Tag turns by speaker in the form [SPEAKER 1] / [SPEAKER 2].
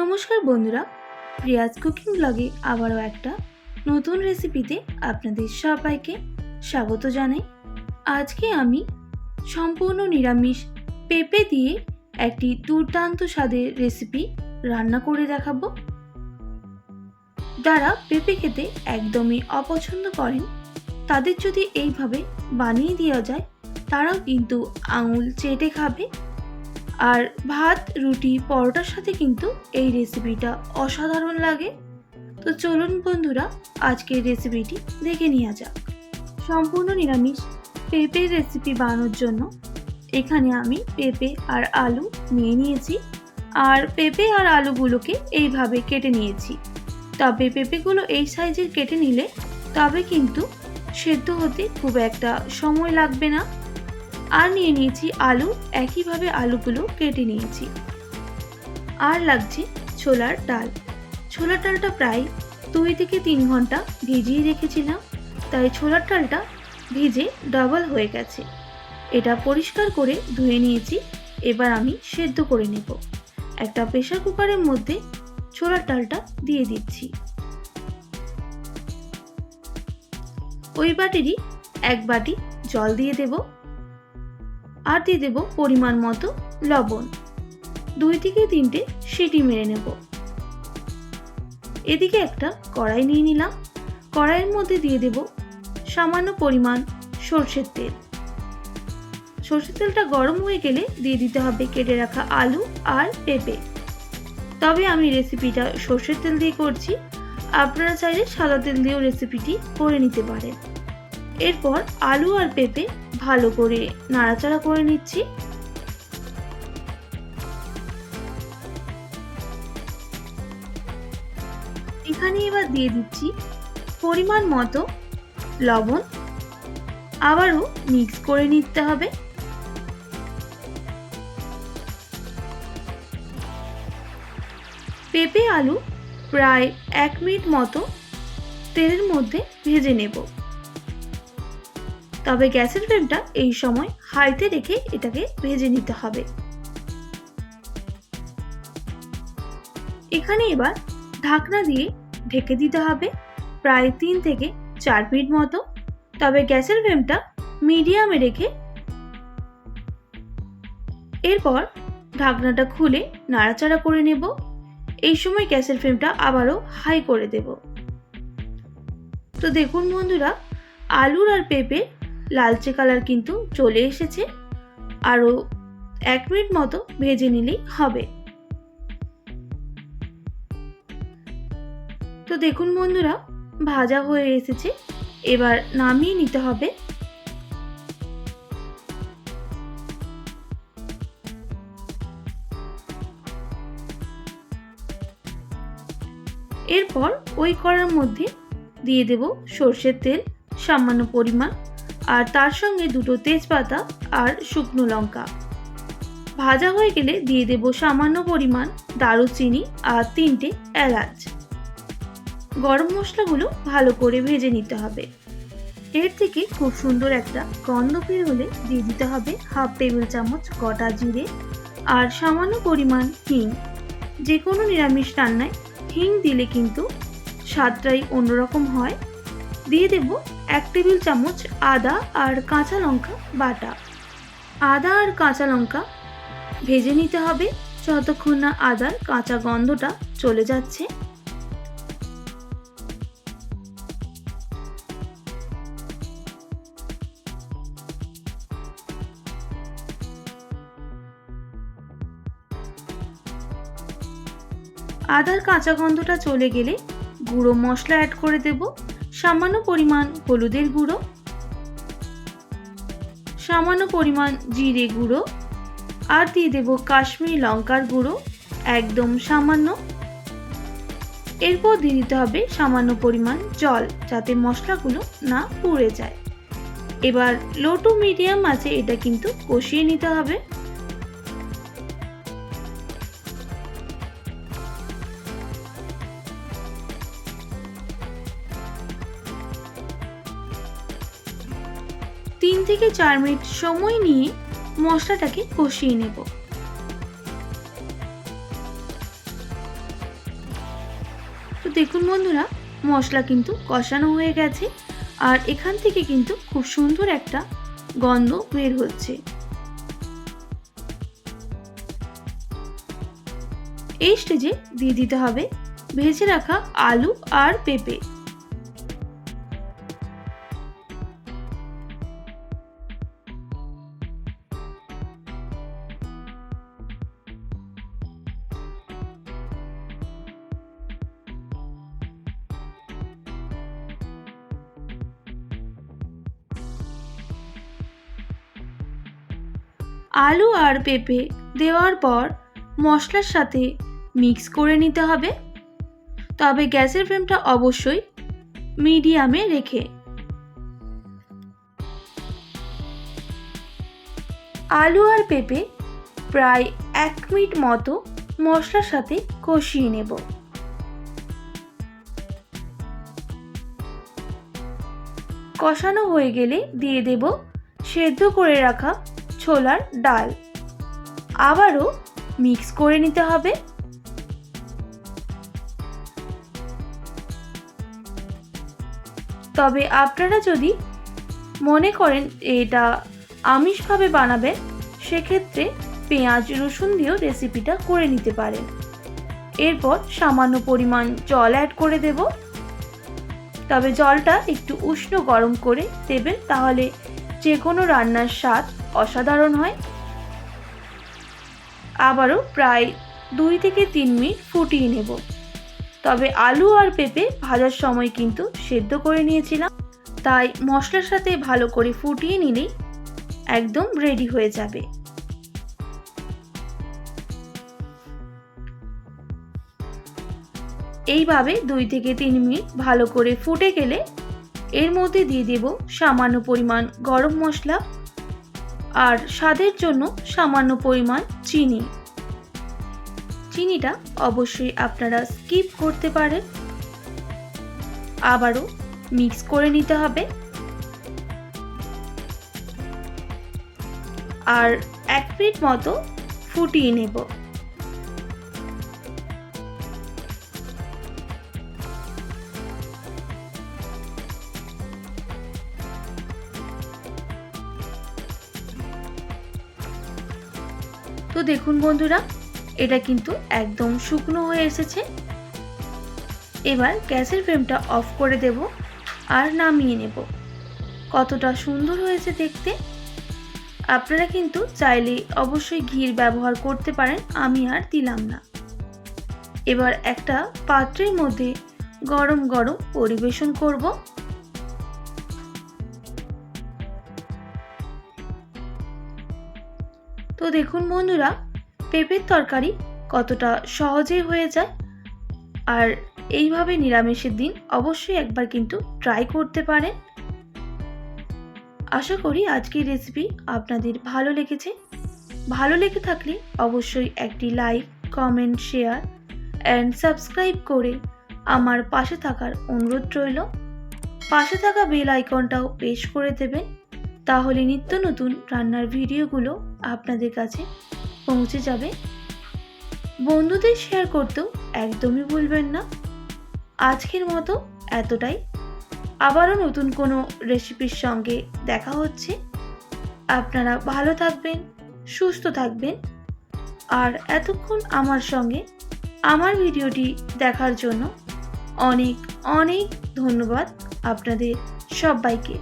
[SPEAKER 1] নমস্কার বন্ধুরা রিয়াজ কুকিং ব্লগে আবারও একটা নতুন রেসিপিতে আপনাদের সবাইকে স্বাগত জানাই। আজকে আমি সম্পূর্ণ নিরামিষ পেঁপে দিয়ে একটি দুর্দান্ত স্বাদের রেসিপি রান্না করে দেখাবো। যারা পেঁপে খেতে একদমই অপছন্দ করেন, তাদের যদি এইভাবে বানিয়ে দেওয়া যায়, তারাও কিন্তু আঙুল চেটে খাবে। আর ভাত, রুটি, পরোটার সাথে কিন্তু এই রেসিপিটা অসাধারণ লাগে। তো চলুন বন্ধুরা, আজকের রেসিপিটি দেখে নেওয়া যাক। সম্পূর্ণ নিরামিষ পেঁপের রেসিপি বানানোর জন্য এখানে আমি পেঁপে আর আলু নিয়ে নিয়েছি। আর পেঁপে আর আলুগুলোকে এইভাবে কেটে নিয়েছি। তবে পেঁপেগুলো এই সাইজের কেটে নিলে তবে কিন্তু সেদ্ধ হতে খুব একটা সময় লাগবে না। আর নিয়ে নিয়েছি আলু, একইভাবে আলুগুলো কেটে নিয়েছি। আর লাগছে ছোলার ডাল। ছোলার ডালটা প্রায় দুই থেকে তিন ঘণ্টা ভিজিয়ে রেখেছিলাম, তাই ছোলার ডালটা ভিজে ডাবল হয়ে গেছে। এটা পরিষ্কার করে ধুয়ে নিয়েছি, এবার আমি সেদ্ধ করে নেব। একটা প্রেশার কুকারের মধ্যে ছোলার ডালটা দিয়ে দিচ্ছি। ওই বাটিরই এক বাটি জল দিয়ে দেবো। আর দিয়ে দেবো পরিমাণ মতো লবণ। দুই থেকে তিনটে সিটি মেরে নেব। এদিকে একটা কড়াই নিয়ে নিলাম। কড়াইয়ের মধ্যে দিয়ে দেব সামান্য পরিমাণ সর্ষের তেল। সর্ষের তেলটা গরম হয়ে গেলে দিয়ে দিতে হবে কেটে রাখা আলু আর পেঁপে। তবে আমি রেসিপিটা সর্ষের তেল দিয়ে করছি। আপনারা চাইলে সাদা তেল দিয়েও রেসিপিটি করে নিতে পারেন। এরপর আলু আর পেঁপে ভালো করে নাড়াচাড়া করে নিচ্ছি। এখানে এবার দিয়ে দিচ্ছি পরিমাণ মতো লবণ। আবারও মিক্স করে নিতে হবে। পেঁপে আলু প্রায় এক মিনিট মতো তেলের মধ্যে ভেজে নেব। তবে গ্যাসের ফ্লেমটা এই সময় হাইতে রেখে এটাকে ভেজে নিতে হবে। এখানে এবার ঢাকনা দিয়ে ঢেকে দিতে হবে প্রায় তিন থেকে চার মিনিট মতো। তবে গ্যাসের ফ্লেমটা মিডিয়ামে রেখে এরপর ঢাকনাটা খুলে নাড়াচাড়া করে নেব। এই সময় গ্যাসের ফ্লেমটা আবারও হাই করে দেব। তো দেখুন বন্ধুরা, আলুর আর পেঁপে লালচে কালার কিন্তু চলে এসেছে। আরও এক মিনিট মতো ভেজে নিলেই হবে। তো দেখুন বন্ধুরা, ভাজা হয়ে এসেছে। এবার নামিয়ে নিতে হবে। এরপর ওই কড়ার মধ্যে দিয়ে দেব সর্ষের তেল, সামান্য পরিমাণ আর তার সঙ্গে দুটো তেজপাতা আর শুকনো লঙ্কা। ভাজা হয়ে গেলে দিয়ে দেব সামান্য পরিমাণ দারুচিনি আর তিনটে এলাচ। গরম মশলাগুলো ভালো করে ভেজে নিতে হবে। এর থেকে খুব সুন্দর একটা গন্ধ বের হলে দিয়ে দিতে হবে হাফ টেবিল চামচ গোটা জিরে আর সামান্য পরিমাণ হিং। যে কোনো নিরামিষ রান্নায় হিং দিলে কিন্তু স্বাদটাই অন্যরকম হয়। দিয়ে দেব এক টেবিল চামচ আদা আর কাঁচা লঙ্কা বাটা। আদা আর কাঁচা লঙ্কা ভেজে নিতে হবে। যতক্ষণ না আদার কাঁচা গন্ধটা চলে যাচ্ছে। আদার কাঁচা গন্ধটা চলে গেলে গুঁড়ো মশলা অ্যাড করে দেব। সামান্য পরিমাণ হলুদের গুঁড়ো, সামান্য পরিমাণ জিরে গুঁড়ো, আর দিয়ে দেব কাশ্মীরি লঙ্কার গুঁড়ো, একদম সামান্য। এরপর দিয়ে দিতে হবে সামান্য পরিমাণ জল যাতে মশলাগুলো না পুড়ে যায়। এবার লো টু মিডিয়াম আছে, এটা কিন্তু কষিয়ে নিতে হবে। থেকে চার মিনিট সময় নিয়ে মশলাটাকে কষিয়ে নেব। তো দেখুন বন্ধুরা, মশলা কিন্তু কষানো হয়ে গেছে আর এখান থেকে কিন্তু খুব সুন্দর একটা গন্ধ বের হচ্ছে। এই স্টেজে দিয়ে দিতে হবে ভেজে রাখা আলু আর পেঁপে। আলু আর পেঁপে দেওয়ার পর মশলার সাথে মিক্স করে নিতে হবে। তবে গ্যাসের ফ্লেমটা অবশ্যই মিডিয়ামে রেখে। আলু আর পেঁপে প্রায় এক মিনিট মতো মশলার সাথে কষিয়ে নেব। কষানো হয়ে গেলে দিয়ে দেব সেদ্ধ করে রাখা ছোলার ডাল। আবারও মিক্স করে নিতে হবে। তবে আপনারা যদি মনে করেন এটা আমিষভাবে বানাবেন, সেক্ষেত্রে পেঁয়াজ, রসুন দিয়েও রেসিপিটা করে নিতে পারেন। এরপর সামান্য পরিমাণ জল অ্যাড করে দেব। তবে জলটা একটু উষ্ণ গরম করে দেবেন, তাহলে যে কোনো রান্নার স্বাদ অসাধারণ হয়। আবারও প্রায় দুই থেকে তিন মিনিট ফুটিয়ে নেব। তবে আলু আর পেঁপে ভাজার সময় কিন্তু সেদ্ধ করে নিয়েছিলাম। তাই মশলার সাথে ভালো করে ফুটিয়ে নিলেই একদম রেডি হয়ে যাবে। এইভাবে দুই থেকে তিন মিনিট ভালো করে ফুটে গেলে এর মধ্যে দিয়ে দেব সামান্য পরিমাণ গরম মশলা আর স্বাদের জন্য সামান্য পরিমাণ চিনি। চিনিটা অবশ্যই আপনারা স্কিপ করতে পারেন। আবারও মিক্স করে নিতে হবে। আর এক মিনিট মতো ফুটিয়ে নেব। তো দেখুন বন্ধুরা, এটা কিন্তু একদম শুকনো হয়ে এসেছে। এবার গ্যাসের ফ্লেমটা অফ করে দেব আর নামিয়ে নেব। কতটা সুন্দর হয়েছে দেখতে। আপনারা কিন্তু চাইলে অবশ্যই ঘির ব্যবহার করতে পারেন, আমি আর দিলাম না। এবার একটা পাত্রের মধ্যে গরম গরম পরিবেশন করব। তো দেখুন বন্ধুরা, পেঁপের তরকারি কতটা সহজেই হয়ে যায় আর এইভাবে নিরামিষের দিন অবশ্যই একবার কিন্তু ট্রাই করতে পারেন। আশা করি আজকের রেসিপি আপনাদের ভালো লেগেছে। ভালো লেগে থাকলে অবশ্যই একটি like comment share and subscribe করে আমার পাশে থাকার অনুরোধ রইল। পাশে থাকা বেল আইকনটাও পেশ করে দেবেন। তাহলে নিত্য নতুন রান্নার ভিডিওগুলো আপনাদের কাছে পৌঁছে যাবে। বন্ধুদের শেয়ার করতেও একদমই ভুলবেন না। আজকের মতো এতটাই। আবারও নতুন কোনো রেসিপির সঙ্গে দেখা হচ্ছে। আপনারা ভালো থাকবেন, সুস্থ থাকবেন। আর এতক্ষণ আমার সঙ্গে আমার ভিডিওটি দেখার জন্য অনেক অনেক ধন্যবাদ আপনাদের সবাইকে।